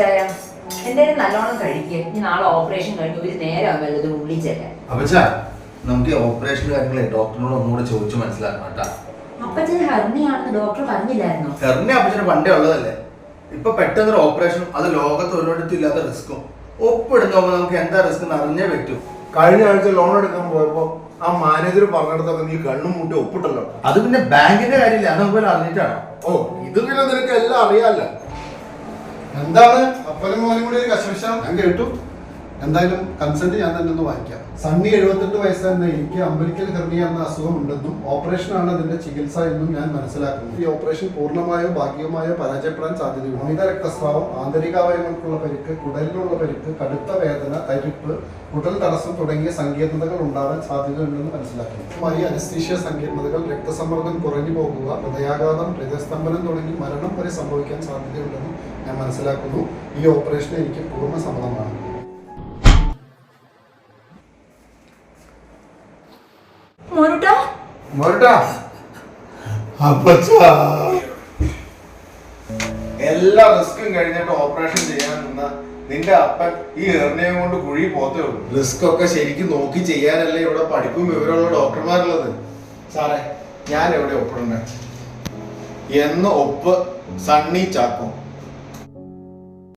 അച്ചായ എന്തായാലും നല്ലോണം കഴിക്കുക ഇനി നാളെ ഓപ്പറേഷൻ കഴിഞ്ഞ് ഒരു നേരം വല്ലതും ഉള്ളിൽ ചെല്ലാൻ അപ്പച്ചാ നമുക്ക് ഓപ്പറേഷൻ കാര്യങ്ങളെ ഡോക്ടറിനോട് ഒന്നുകൂടെ ചോദിച്ചു മനസ്സിലാക്കണം കേട്ടാ. അപ്പച്ചൻ ഹെർണിയാണെന്ന് ഡോക്ടർ പറഞ്ഞില്ലായിരുന്നോ? ഹെർണി അപ്പച്ചന് പണ്ടേ ഉള്ളതല്ലേ? ഇപ്പൊ പെട്ടെന്ന് ഒരു ഓപ്പറേഷൻ അത് ലോകത്ത് ഒരിടത്തും ഇല്ലാത്ത റിസ്ക്കും ഒപ്പിടുന്ന നമുക്ക് എന്താ റിസ്ക് എന്ന് അറിഞ്ഞേ പറ്റൂ. കഴിഞ്ഞ ആഴ്ച ലോൺ എടുക്കാൻ പോയപ്പോ ആ മാനേജർ പറഞ്ഞിടത്തൊക്കെ നീ കണ്ണും മുട്ടി ഒപ്പിട്ടല്ലോ. അത് പിന്നെ ബാങ്കിന്റെ കാര്യമില്ല അത് അറിഞ്ഞിട്ടാണോ? ഓ ഇത് പിന്നെ നിനക്ക് എല്ലാം അറിയാലോ എന്താണ്? അപ്പനും മോനും കൂടി ഒരു കശമിശ ഞാൻ കേട്ടു. എന്തായാലും കൺസെന്റ് ഞാൻ തന്നെ ഒന്ന് വായിക്കാം. സണ്ണി എഴുപത്തെട്ട് വയസ്സായിരുന്ന എനിക്ക് അമ്പരിക്കൽ ഹെർണിയ എന്ന അസുഖം ഉണ്ടെന്നും ഓപ്പറേഷനാണ് അതിന്റെ ചികിത്സ എന്നും ഞാൻ മനസ്സിലാക്കുന്നു. ഈ ഓപ്പറേഷൻ പൂർണമായോ ഭാഗികമായോ പരാജയപ്പെടാൻ സാധ്യതയുണ്ട്. അമിത രക്തസ്രാവം ആന്തരികാവയവങ്ങൾക്കുള്ള പരിക്ക് കുടലിനുള്ള പരിക്ക് കടുത്ത വേദന തരിപ്പ് കുടൽ തടസ്സം തുടങ്ങിയ സങ്കീർണതകൾ ഉണ്ടാവാൻ സാധ്യതയുണ്ടെന്ന് മനസ്സിലാക്കുന്നു. ഈ അനസ്തീഷ്യ സങ്കീർണതകൾ രക്തസമ്മർദ്ദം കുറഞ്ഞു പോകുക ഹൃദയാഘാതം ഹൃദയസ്തംഭനം തുടങ്ങി മരണം വരെ സംഭവിക്കാൻ സാധ്യതയുണ്ടെന്നും ഞാൻ മനസ്സിലാക്കുന്നു. ഈ ഓപ്പറേഷൻ എനിക്ക് പൂർണ സമ്മതമാണ്. എല്ലാ റിസ്കും കഴിഞ്ഞിട്ട് ഓപ്പറേഷൻ ചെയ്യാൻ നിന്ന നിന്റെ അപ്പൻ ഈ എറിനെയും കൊണ്ട് കുഴി പോത്തേ ഉള്ളൂ. റിസ്ക് ഒക്കെ ശരിക്കും നോക്കി ചെയ്യാനല്ലേ ഇവിടെ പഠിപ്പും വിവരമുള്ള ഡോക്ടർമാരുള്ളത്? സാറേ ഞാൻ എവിടെ ഒപ്പിടണ്ടേ? എന്ന് ഒപ്പ് സണ്ണി ചാക്കോ.